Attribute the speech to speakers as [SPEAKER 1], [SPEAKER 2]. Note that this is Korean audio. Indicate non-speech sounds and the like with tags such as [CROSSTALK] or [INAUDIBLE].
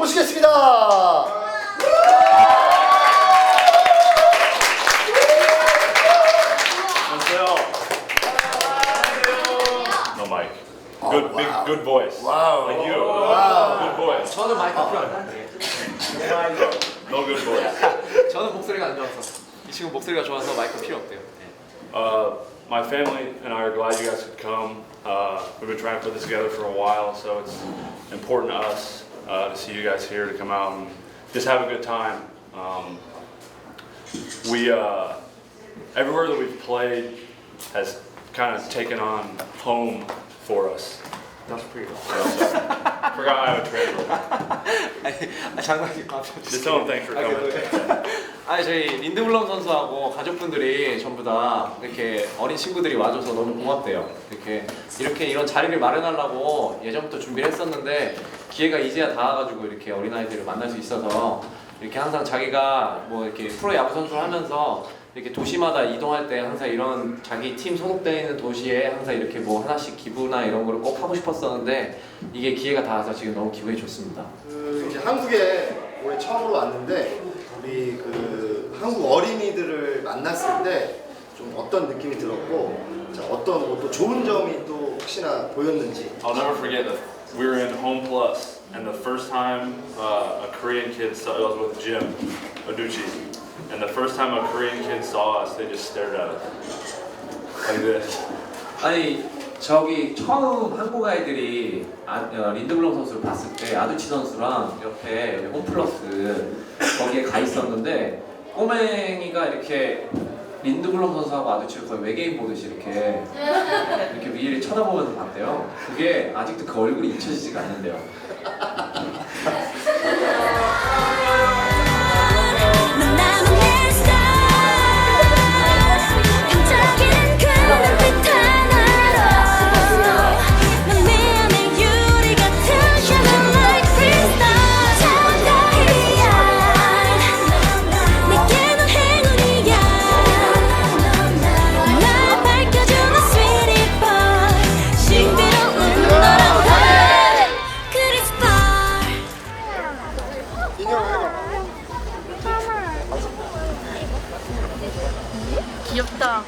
[SPEAKER 1] 모시겠습니다.
[SPEAKER 2] No mic. Good, big,
[SPEAKER 1] wow.
[SPEAKER 2] good voice.
[SPEAKER 1] Wow.
[SPEAKER 2] Like you.
[SPEAKER 1] Wow.
[SPEAKER 2] Good voice.
[SPEAKER 3] 저는 마이크 필요합니다.
[SPEAKER 2] No good voice. [LAUGHS]
[SPEAKER 3] 저는 목소리가 안 좋아서 이 친구 목소리가 좋아서 마이크 필요 없대요.
[SPEAKER 2] Uh, my family and I are glad you guys could come. Uh, we've been trying to put this together for a while, so it's important to us uh, to see you guys here to come out and just have a good time. Um, we uh, everywhere that we've played has kind of taken on home for us.
[SPEAKER 3] That's pretty. [LAUGHS]
[SPEAKER 2] Forgot I have a trailer. [LAUGHS]
[SPEAKER 3] 아,
[SPEAKER 2] Just tell them thanks for coming.
[SPEAKER 3] 아 저희 린드블럼 선수하고 가족분들이 전부 다 이렇게 어린 친구들이 와줘서 너무 고맙대요. 이렇게 이렇게 이런 자리를 마련하려고 예전부터 준비를 했었는데 기회가 이제야 닿아가지고 이렇게 어린 아이들을 만날 수 있어서 이렇게 항상 자기가 뭐 이렇게 프로 야구 선수를 하면서 이렇게 도시마다 이동할 때 항상 이런 자기 팀 소속되어 있는 도시에 항상 이렇게 뭐 하나씩 기부나 이런 거를 꼭 하고 싶었었는데 이게 기회가 닿아서 지금 너무 기분이 좋습니다.
[SPEAKER 1] 그 이제 한국에 올해 처음으로 왔는데 우리 그 한국 어린이들을 만났을 때 좀 어떤 느낌이 들었고 자, 어떤 뭐또 좋은 점이 또 혹시나 보였는지.
[SPEAKER 2] I'll never forget that. We were in Home Plus, and the first time uh, a Korean kid saw was with Jim Oduchi, and the first time a Korean kid saw us, they just stared at us like this.
[SPEAKER 3] 아니 저기 처음 한국 아이들이 아, 어, 린드블럼 선수를 봤을 때 아두치 선수랑 옆에 홈플러스 거기에 가 있었는데 꼬맹이가 이렇게 린드블럼 선수하고 아두치를 거의 외계인 보듯이 이렇게 이렇게 위를 쳐다보면서 봤대요. 그게 아직도 그 얼굴이 잊혀지지가 않는데요.
[SPEAKER 4] 귀엽다.